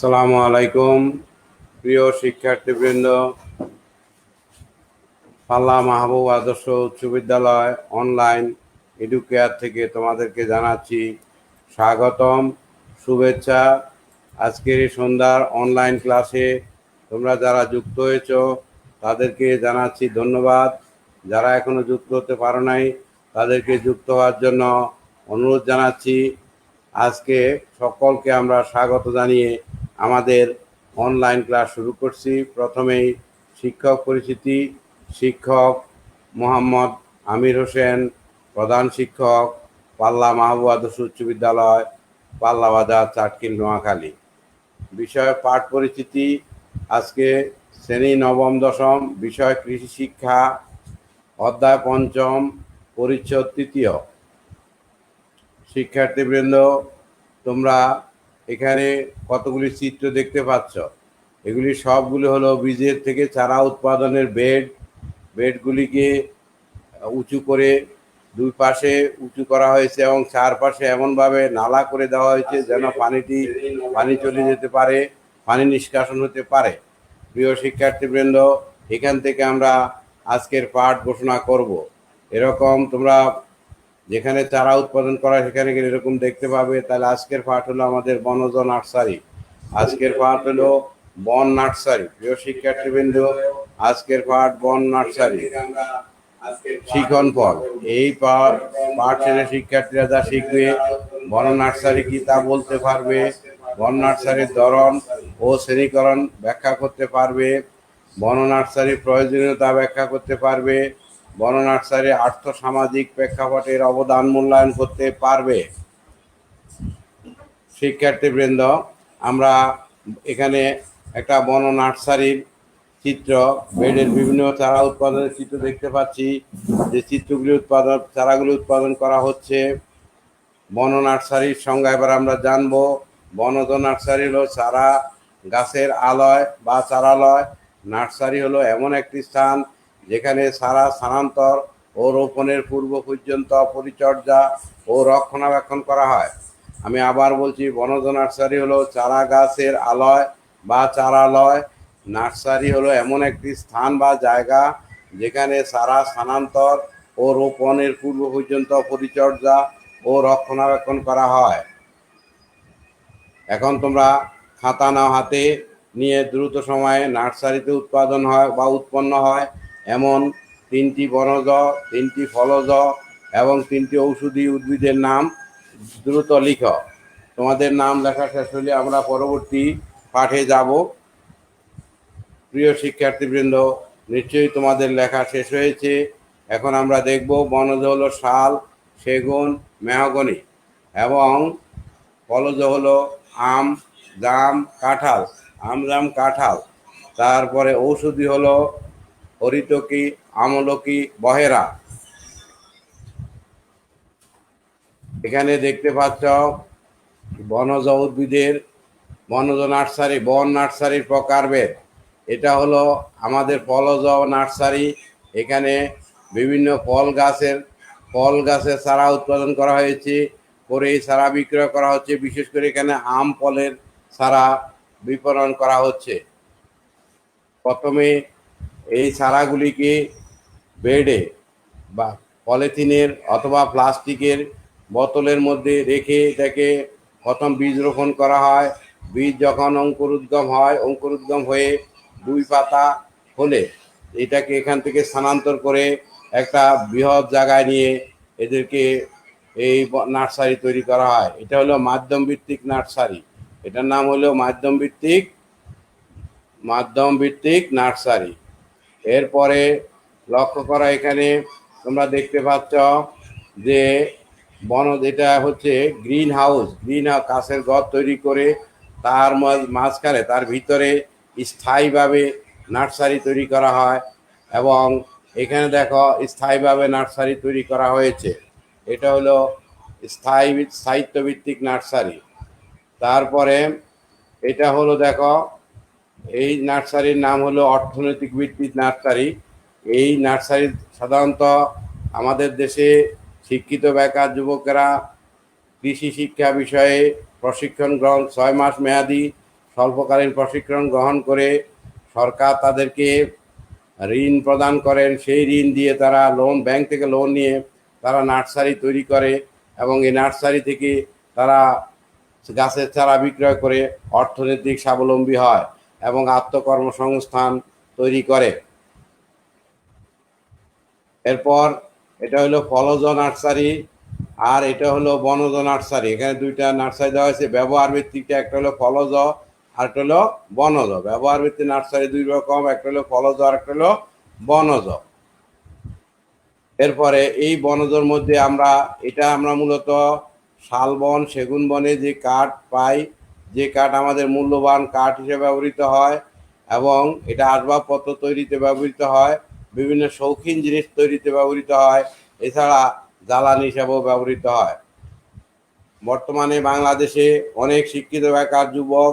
আসসালামু আলাইকুম, প্রিয় শিক্ষার্থীবৃন্দ। পাল্লা মাহবুব আদর্শ উচ্চ বিদ্যালয় অনলাইন এডুকেয়ার থেকে তোমাদেরকে জানাচ্ছি স্বাগতম, শুভেচ্ছা। আজকের এই সন্ধ্যার অনলাইন ক্লাসে তোমরা যারা যুক্ত হয়েছ, তাদেরকে জানাচ্ছি ধন্যবাদ। যারা এখনও যুক্ত হতে পারো নাই, তাদেরকে যুক্ত হওয়ার জন্য অনুরোধ জানাচ্ছি। আজকে সকলকে আমরা স্বাগত জানিয়ে আমাদের অনলাইন ক্লাস শুরু করছি। প্রথমেই শিক্ষক পরিচিতি, শিক্ষক মোহাম্মদ আমির হোসেন, প্রধান শিক্ষক, পাল্লা মাহবুব আদর্শ উচ্চ বিদ্যালয়, পাল্লা বাজার চাটকিল নোয়াখালী। বিষয় পাঠ পরিচিতি, আজকে শ্রেণি নবম, দশম, বিষয় কৃষি শিক্ষা, অধ্যায় পঞ্চম, পরিচ্ছদ তৃতীয়। শিক্ষার্থীবৃন্দ, তোমরা এখানে কতগুলি চিত্র দেখতে পাচ্ছ? এগুলি সবগুলি হলো বীজের থেকে চারা উৎপাদনের বেড। বেডগুলিকে উঁচু করে দুই পাশে উঁচু করা হয়েছে এবং চারপাশে এমনভাবে নালা করে দেওয়া হয়েছে যেন পানিটি, পানি চলে যেতে পারে, পানি নিষ্কাশন হতে পারে। প্রিয় শিক্ষার্থীবৃন্দ, এখান থেকে আমরা আজকের পাঠ ঘোষণা করব। এরকম তোমরা যেখানে চারা উৎপাদন করা, সেখানে গেলে এরকম দেখতে পাবে। তাহলে আজকের পাঠ হলো আমাদের বনজ নার্সারি। আজকের পাঠ হলো বন নার্সারি। প্রিয় শিক্ষার্থীবৃন্দ, আজকের পাঠ বন নার্সারি। শিখন ফল। এই পাঠ শেষে শিক্ষার্থীরা যা শিখবে, বন নার্সারি কি তা বলতে পারবে, বন নার্সারির ধরন ও শ্রেণীকরণ ব্যাখ্যা করতে পারবে, বন নার্সারির প্রয়োজনীয়তা ব্যাখ্যা করতে পারবে বন নার্সারি আর্থ সামাজিক প্রেক্ষাপটের অবদান মূল্যায়ন করতে পারবে। শিক্ষার্থীবৃন্দ, আমরা এখানে একটা বন নার্সারির চিত্র, বেডের বিভিন্ন চারা উৎপাদনের চিত্র দেখতে পাচ্ছি, যে চিত্রগুলি উৎপাদন, চারাগুলি উৎপাদন করা হচ্ছে। বন নার্সারির সংজ্ঞা এবার আমরা জানব, বনজ নার্সারি হলো চারা গাছের আলয় বা চারালয়। নার্সারি হলো এমন একটি স্থান যেখানে সারা স্থানান্তর ও রোপণের পূর্ব পর্যন্ত পরিচর্যা ও রক্ষণাবেক্ষণ করা হয়। আমি আবার বলছি, বনজ নার্সারি হলো চারা গাছের আলয় বা চারালয়। নার্সারি হলো এমন একটি স্থান বা জায়গা যেখানে সারা স্থানান্তর ও রোপণের পূর্ব পর্যন্ত পরিচর্যা ও রক্ষণাবেক্ষণ করা হয়। এখন তোমরা খাতা নাও হাতে নিয়ে দ্রুত সময়ে নার্সারিতে উৎপাদন হয় বা উৎপন্ন হয়। এমন তিনটি বনজ, তিনটি ফলজ এবং তিনটি ঔষধি উদ্ভিদের নাম দ্রুত লিখ। তোমাদের নাম লেখা শেষ হলে আমরা পরবর্তী পাঠে যাব। প্রিয় শিক্ষার্থীবৃন্দ, নিশ্চয়ই তোমাদের লেখা শেষ হয়েছে। এখন আমরা দেখব বনজ হলো শাল, সেগুন, মেহগনি এবং ফলজ হলো আম, জাম, কাঁঠাল। আম, জাম, কাঁঠাল। তারপরে ঔষধি হলো হরিতকি আমলকি বহেরা? এখানে দেখতে পাচ্ছ বনজ উদ্ভিদের, বনজ নার্সারি, বন নার্সারির প্রকারভেদ। এটা হলো আমাদের ফলজ নার্সারি। এখানে বিভিন্ন ফল গাছের ফল গাছের চারা উৎপাদন করা হয়েছে। করে এই চারা বিক্রয় করা হচ্ছে। বিশেষ করে এখানে আম ফলের চারা বিপণন করা হচ্ছে। প্রথমে এই চারাগুলিকে বেডে বা পলিথিনের অথবা প্লাস্টিকের বোতলের মধ্যে রেখে এটাকে প্রথম বীজ রোপণ করা হয়। বীজ যখন অঙ্কুরোদ্গম হয় অঙ্কুরোদ্গম হয়ে দুই পাতা হলে এটাকে এখান থেকে স্থানান্তর করে একটা বৃহৎ জায়গায় নিয়ে এদেরকে এই নার্সারি তৈরি করা হয়। এটা হলো মাধ্যম ভিত্তিক নার্সারি। এটার নাম হলো মাধ্যম ভিত্তিক মাধ্যম ভিত্তিক নার্সারি। এরপরে লক্ষ্য করা এখানে, তোমরা দেখতে পাচ্ছ যে বন, এটা হচ্ছে গ্রিন হাউস গ্রিন হাউস কাছের ঘর তৈরি করে তার মাঝখানে, তার ভিতরে স্থায়ীভাবে নার্সারি তৈরি করা হয় এবং এখানে দেখো স্থায়ীভাবে নার্সারি তৈরি করা হয়েছে। এটা হলো স্থায়ী সাহিত্যভিত্তিক নার্সারি। তারপরে এটা হলো দেখো এই নার্সারির নাম হলো অর্থনৈতিক ভিত্তিক নার্সারি। এই নার্সারি সাধারণত আমাদের দেশে শিক্ষিত বেকার যুবকেরা কৃষি শিক্ষা বিষয়ে প্রশিক্ষণ গ্রহণ, ছয় মাস মেয়াদি স্বল্পকালীন প্রশিক্ষণ গ্রহণ করে সরকার তাদেরকে ঋণ প্রদান করেন। সেই ঋণ দিয়ে তারা লোন ব্যাংক থেকে লোন নিয়ে তারা নার্সারি তৈরি করে এবং এই নার্সারি থেকে তারা গাছের চারা বিক্রয় করে অর্থনৈতিক স্বাবলম্বী হয়। এবং আত্মকর্মসংস্থান তৈরি করে। এরপর এটা হলো ফলজ নার্সারি আর এটা হলো বনজ নার্সারি। এখানে দুইটা নার্সারি দেওয়া হয়েছে ব্যবহার ভিত্তিকটা একটা হলো ফলজ আর একটা হলো বনজ। ব্যবহার ভিত্তিক নার্সারি দুই রকম, একটা হলো ফলজ আর একটা হলো বনজ। এরপরে এই বনজর মধ্যে আমরা, এটা আমরা মূলত শালবন সেগুন বনে যে কাঠ পাই যে কাঠ আমাদের মূল্যবান কাঠ হিসেবে ব্যবহৃত হয় এবং এটা আসবাবপত্র তৈরিতে ব্যবহৃত হয়, বিভিন্ন শৌখিন জিনিস তৈরিতে ব্যবহৃত হয়, এছাড়া জ্বালানি হিসাবেও ব্যবহৃত হয়। বর্তমানে বাংলাদেশে অনেক শিক্ষিত বেকার যুবক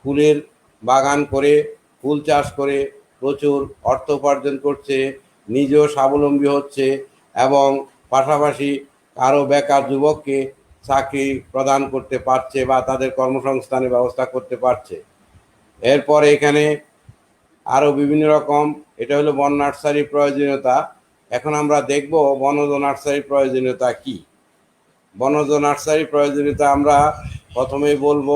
ফুলের বাগান করে, ফুল চাষ করে, প্রচুর অর্থ উপার্জন করছে, নিজেও স্বাবলম্বী হচ্ছে এবং পাশাপাশি আরও বেকার যুবককে চাকরি প্রদান করতে পারছে বা তাদের কর্মসংস্থানের ব্যবস্থা করতে পারছে। এরপর এখানে আরও বিভিন্ন রকম, এটা হলো বন নার্সারির প্রয়োজনীয়তা। এখন আমরা দেখব বনজ নার্সারির প্রয়োজনীয়তা কি। বনজ নার্সারির প্রয়োজনীয়তা আমরা প্রথমেই বলব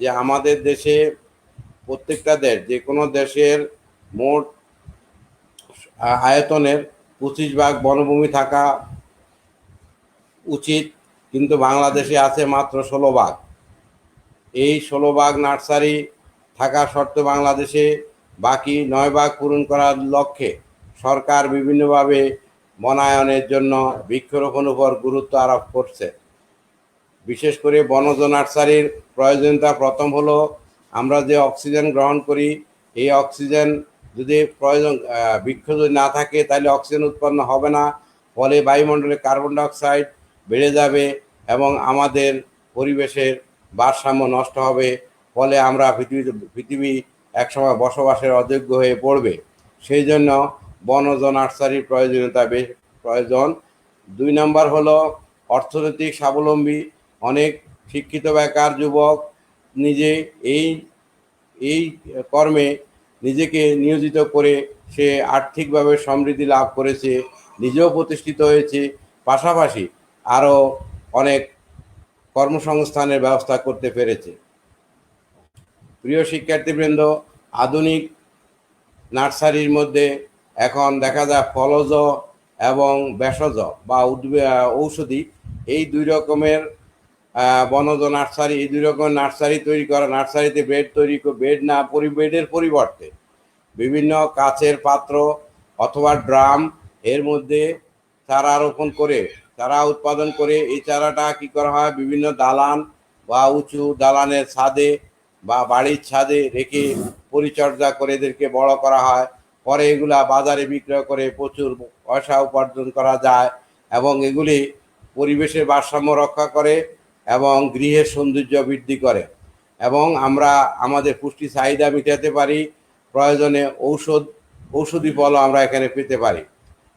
যে আমাদের দেশে প্রত্যেকটা দেশ, যে কোনো দেশের মোট আয়তনের পঁচিশ ভাগ বনভূমি থাকা উচিত। কিন্তু বাংলাদেশে আছে মাত্র ষোলো ভাগ এই ষোলো ভাগ নার্সারি থাকা সত্ত্বেও বাংলাদেশে বাকি নয় ভাগ পূরণ করার লক্ষ্যে সরকার বিভিন্নভাবে বনায়নের জন্য বৃক্ষরোপণ উপর গুরুত্ব আরোপ করছে। বিশেষ করে বনজ নার্সারির প্রয়োজনীয়তা প্রথম হলো, আমরা যে অক্সিজেন গ্রহণ করি, এই অক্সিজেন যদি প্রয়োজন বৃক্ষ যদি না থাকে, তাহলে অক্সিজেন উৎপন্ন হবে না। ফলে বায়ুমণ্ডলে কার্বন ডাইঅক্সাইড বেড়ে যাবে এবং আমাদের পরিবেশের ভারসাম্য নষ্ট হবে, ফলে আমরা পৃথিবী পৃথিবী একসময় বসবাসের অযোগ্য হয়ে পড়বে। সেই জন্য বনজ নার্সারির প্রয়োজনীয়তা বেশ প্রয়োজন। দুই নম্বর হলো অর্থনৈতিক স্বাবলম্বী, অনেক শিক্ষিত বেকার যুবক নিজে এই এই কর্মে নিজেকে নিয়োজিত করে সে আর্থিকভাবে সমৃদ্ধি লাভ করেছে, নিজেও প্রতিষ্ঠিত হয়েছে। পাশাপাশি আরও অনেক কর্মসংস্থানের ব্যবস্থা করতে পেরেছে। প্রিয় শিক্ষার্থীবৃন্দ, আধুনিক নার্সারির মধ্যে এখন দেখা যায় ফলজ এবং ভেষজ বা ঔষধি এই দুই রকমের বনজ নার্সারি, এই দুই রকমের নার্সারি তৈরি করা, নার্সারিতে বেড তৈরি বেড না, পরি, বেডের পরিবর্তে বিভিন্ন কাচের পাত্র অথবা ড্রাম এর মধ্যে চারা রোপণ করে চারা উৎপাদন করে এই চারাটা কি করা হয়? বিভিন্ন দালান বা উঁচু দালানের ছাদে বা বাড়ির ছাদে রেখে পরিচর্যা করে এদেরকে বড় করা হয়। পরে এগুলা বাজারে বিক্রয় করে প্রচুর পয়সা উপার্জন করা যায় এবং এগুলি পরিবেশের ভারসাম্য রক্ষা করে এবং গৃহের সৌন্দর্য বৃদ্ধি করে। এবং আমরা আমাদের পুষ্টি চাহিদা মেটাতে পারি, প্রয়োজনে ঔষধ, ঔষধি ফলও আমরা এখানে পেতে পারি।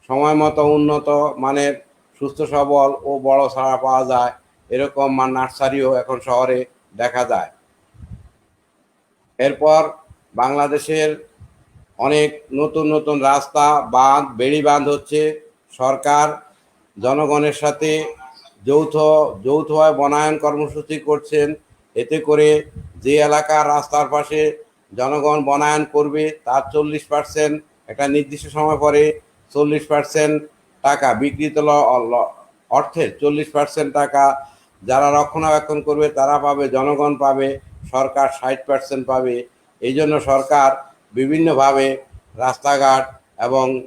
সময় মতো উন্নত মানের সুস্থ, সবল ও বড় ছাড়া পাওয়া যায় এরকম নার্সারিও এখন শহরে দেখা যায়। এরপর বাংলাদেশের অনেক নতুন নতুন রাস্তা বাঁধ, বেড়ি বাঁধ হচ্ছে। সরকার জনগণের সাথে যৌথ, যৌথভাবে বনায়ন কর্মসূচি করছেন। এতে করে যে এলাকার রাস্তার পাশে জনগণ বনায়ন করবে, তার চল্লিশ পার্সেন্ট একটা নির্দিষ্ট সময় পরে চল্লিশ পার্সেন্ট টাকা ল- অর্থের চল্লিশ পার্সেন্ট টাকা। যারা রক্ষণাবেক্ষণ করবে, তারা পাবে, জনগণ পাবে, সরকার ষাট পার্সেন্ট পাবে। এই জন্য সরকার বিভিন্নভাবে রাস্তাঘাট এবং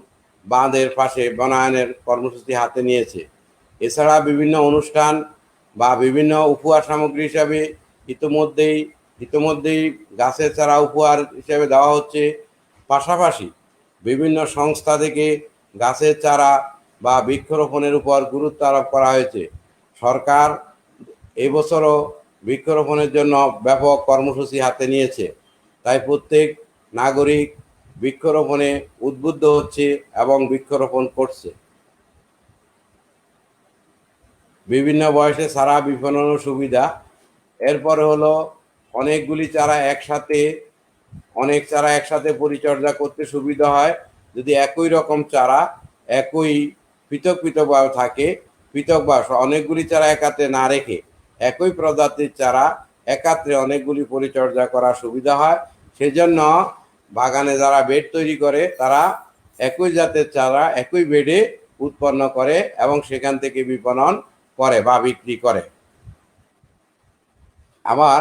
বাঁধের পাশে বনায়নের কর্মসূচি হাতে নিয়েছে। এছাড়া বিভিন্ন অনুষ্ঠান বা বিভিন্ন উপহার সামগ্রী হিসাবে ইতোমধ্যেই ইতোমধ্যেই গাছের চারা উপহার হিসেবে দেওয়া হচ্ছে। পাশাপাশি বিভিন্ন সংস্থা থেকে গাছের চারা বা বৃক্ষরোপণের উপর গুরুত্ব আরোপ করা হয়েছে। সরকার এবছরও বৃক্ষরোপণের জন্য ব্যাপক কর্মসূচি হাতে নিয়েছে। তাই প্রত্যেক নাগরিক বৃক্ষরোপণে উদ্বুদ্ধ হচ্ছে এবং বৃক্ষরোপণ করছে। বিভিন্ন বয়সে সারা বিপণন সুবিধা। এরপরে হলো অনেকগুলি চারা একসাথে, অনেক চারা একসাথে পরিচর্যা করতে সুবিধা হয়। যদি একই রকম চারা, একই পৃথক পৃথকভাবে থাকে। পৃথকভাবে অনেকগুলি চারা একাত্রে না রেখে একই প্রজাতির চারা একাত্রে অনেকগুলি পরিচর্যা করা সুবিধা হয়। সেজন্য বাগানে যারা বেড তৈরি করে, তারা একই জাতের চারা একই বেডে উৎপন্ন করে এবং সেখান থেকে বিপণন করে বা বিক্রি করে। আবার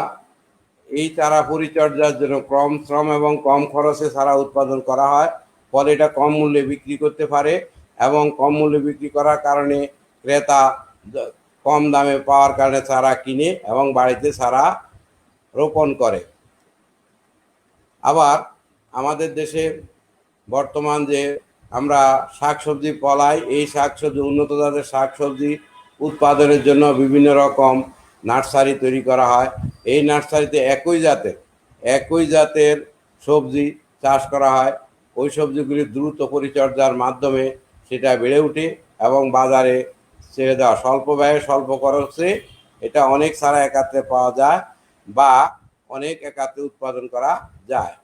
এই চারা পরিচর্যার জন্য কম শ্রম এবং কম খরচে চারা উৎপাদন করা হয়, ফলে এটা কম মূল্যে বিক্রি করতে পারে। এবং কম মূল্যে বিক্রি করার কারণে ক্রেতা কম দামে পাওয়ার কারণে চারা কিনে এবং বাড়িতে চারা রোপণ করে। আবার আমাদের দেশে বর্তমান যে আমরা শাকসবজি ফলাই এই শাকসবজি, উন্নত জাতের শাকসবজি উৎপাদনের জন্য বিভিন্ন রকম নার্সারি তৈরি করা হয়। এই নার্সারিতে একই জাতের একই জাতের সবজি চাষ করা হয়। ওই সবজিগুলি দ্রুত পরিচর্যার মাধ্যমে সেটা বেড়ে ওঠে এবং বাজারে ছেড়ে দেওয়া। স্বল্প ব্যয়ে স্বল্প খরচে এটা অনেক সারা একাত্রে পাওয়া যায় বা অনেক একাত্রে উৎপাদন করা যায়।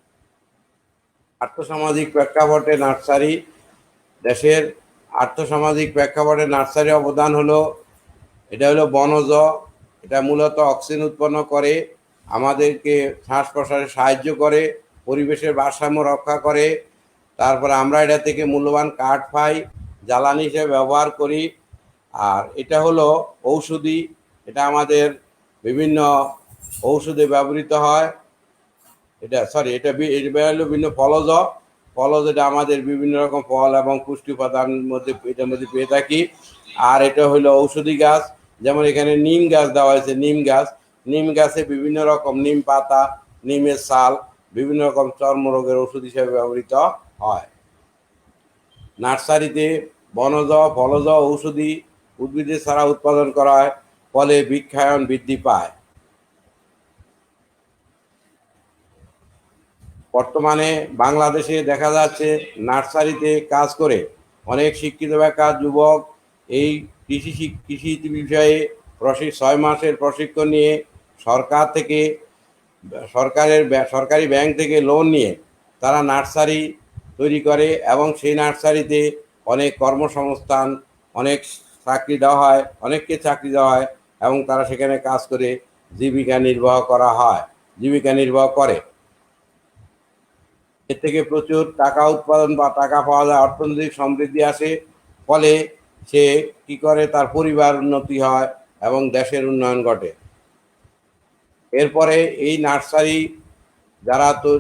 আর্থসামাজিক প্রেক্ষাপটে নার্সারি দেশের আর্থসামাজিক প্রেক্ষাপটে নার্সারি অবদান হলো, এটা হলো বনজ, এটা মূলত অক্সিজেন উৎপন্ন করে, আমাদেরকে শ্বাস প্রশ্বাসে সাহায্য করে, পরিবেশের ভারসাম্য রক্ষা করে তারপরে আমরা এটা থেকে মূল্যবান কাঠ পাই, জ্বালানি হিসেবে ব্যবহার করি। আর এটা হলো ঔষধি, এটা আমাদের বিভিন্ন ঔষধে ব্যবহৃত হয়। এটা সরি এটা হলো বিভিন্ন ফলজ। ফলজ এটা আমাদের বিভিন্ন রকম ফল এবং পুষ্টি উপাদানের মধ্যে, এটার মধ্যে পেয়ে থাকি। আর এটা হলো ঔষধি গাছ, যেমন এখানে নিম গাছ দেওয়া হয়েছে, নিম গাছ। নিম গাছে বিভিন্ন রকম নিম পাতা, নিমের ছাল বিভিন্ন রকম চর্মরোগের ওষুধ হিসেবে ব্যবহৃত। হয়। নার্সারিতে বনজ, ফলজ ঔষধি উদ্ভিদের ছাড়া উৎপাদন করা হয় ফলে বৃক্ষায়ন বৃদ্ধি পায়। বর্তমানে বাংলাদেশে দেখা যাচ্ছে নার্সারিতে কাজ করে অনেক শিক্ষিত বেকার যুবক এই কৃষি কৃষি বিষয়ে ছয় মাসের প্রশিক্ষণ নিয়ে সরকার থেকে, সরকারের সরকারি ব্যাংক থেকে লোন নিয়ে তারা নার্সারি তৈরি করে এবং সেই নার্সারিতে অনেক কর্মসংস্থান, অনেক চাকরি দেওয়া হয়, অনেককে চাকরি দেওয়া হয় এবং তারা সেখানে কাজ করে জীবিকা নির্বাহ করা হয়, জীবিকা নির্বাহ করে। এর থেকে প্রচুর টাকা উৎপাদন বা টাকা পাওয়া যায়, অর্থনৈতিক সমৃদ্ধি আসে, ফলে সে কি করে? তার পরিবার উন্নতি হয় এবং দেশের উন্নয়ন ঘটে। এরপরে এই নার্সারি যারা তো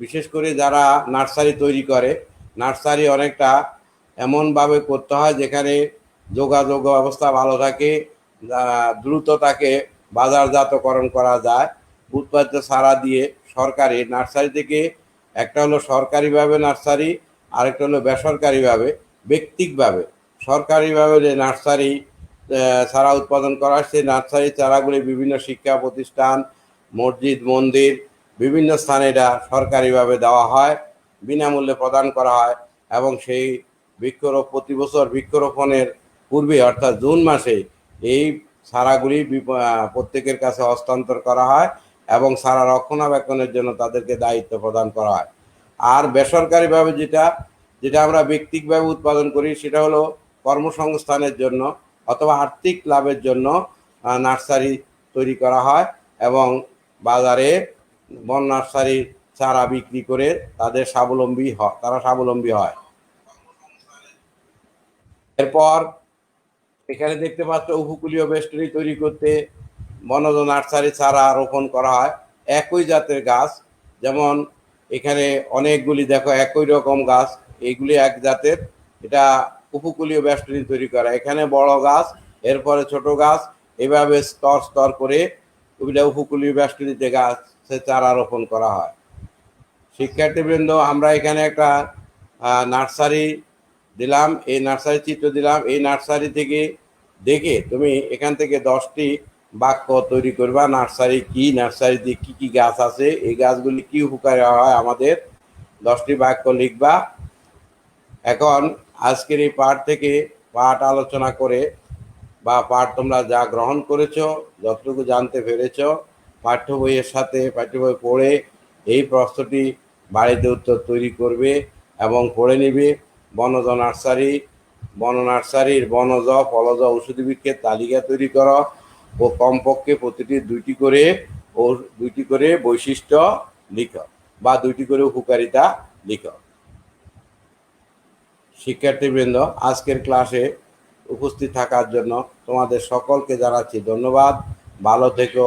বিশেষ করে যারা নার্সারি তৈরি করে, নার্সারি অনেকটা এমনভাবে করতে হয় যেখানে যোগাযোগ ব্যবস্থা ভালো থাকে দ্রুত তাকে বাজারজাতকরণ করা যায়। উৎপাদিত সারা দিয়ে সরকারি নার্সারি থেকে একটা হলো সরকারিভাবে নার্সারি, আরেকটা হলো বেসরকারিভাবে, ব্যক্তিকভাবে। সরকারিভাবে যে নার্সারি চারা উৎপাদন করা সেই নার্সারি চারাগুলি বিভিন্ন শিক্ষা প্রতিষ্ঠান, মসজিদ, মন্দির বিভিন্ন স্থানে এটা সরকারিভাবে দেওয়া হয়, বিনামূল্যে প্রদান করা হয় এবং সেই বৃক্ষরোপ, প্রতি বছর বৃক্ষরোপণের পূর্বে, অর্থাৎ জুন মাসে এই সারাগুলি প্রত্যেকের কাছে হস্তান্তর করা হয় এবং সারা রক্ষণাবেক্ষণের জন্য তাদেরকে দায়িত্ব প্রদান করা হয়। আর বেসরকারিভাবে যেটা যেটা আমরা ব্যক্তিকভাবে উৎপাদন করি সেটা হলো কর্মসংস্থানের জন্য অথবা আর্থিক লাভের জন্য নার্সারি তৈরি করা হয় এবং বাজারে বন নার্সারির চারা বিক্রি করে তাদের স্বাবলম্বী হয় তারা স্বাবলম্বী হয়। এরপর এখানে দেখতে পাচ্ছ উপকূলীয় বেষ্টনী তৈরি করতে বনজ নার্সারি চারা রোপণ করা হয়। একই জাতের গাছ, যেমন এখানে অনেকগুলি, দেখো একই রকম গাছ এইগুলি এক জাতের। এটা উপকূলীয় বেষ্টনী তৈরি করা। এখানে বড় গাছ, এরপরে ছোট গাছ, এভাবে স্তর স্তর করে উপকূলীয় বেষ্টনীতে গাছ সে চারা রোপণ করা হয়। শিক্ষার্থীবৃন্দ, আমরা এখানে একটা নার্সারি দিলাম, এই নার্সারি চিত্র দিলাম, এই নার্সারি থেকে দেখে তুমি এখান থেকে দশটি বাক্য তৈরি করবা, নার্সারি কি নার্সারিতে কি কি গাছ আছে, এই গাছগুলি কি উপকার হয় আমাদের, দশটি বাক্য লিখবা। এখন আজকের এই পাঠ থেকে পাঠ আলোচনা করে বা পাঠ তোমরা যা গ্রহণ করেছ, যতটুকু জানতে পেরেছ পাঠ্য বইয়ের সাথে পাঠ্য বই পড়ে এই প্রশ্নটি বাড়িতে উত্তর তৈরি করবে এবং পড়ে নেবে। বনজ নার্সারি, বন নার্সারির বনজ, ফলজ ঔষধি বৃক্ষের তালিকা তৈরি করো ও কমপক্ষে প্রতিটি দুইটি করে ও দুইটি করে বৈশিষ্ট্য লিখো বা দুইটি করে উপকারিতা লিখো। শিক্ষার্থীবৃন্দ, আজকের ক্লাসে উপস্থিত থাকার জন্য তোমাদের সকলকে জানাচ্ছি ধন্যবাদ। ভালো থেকো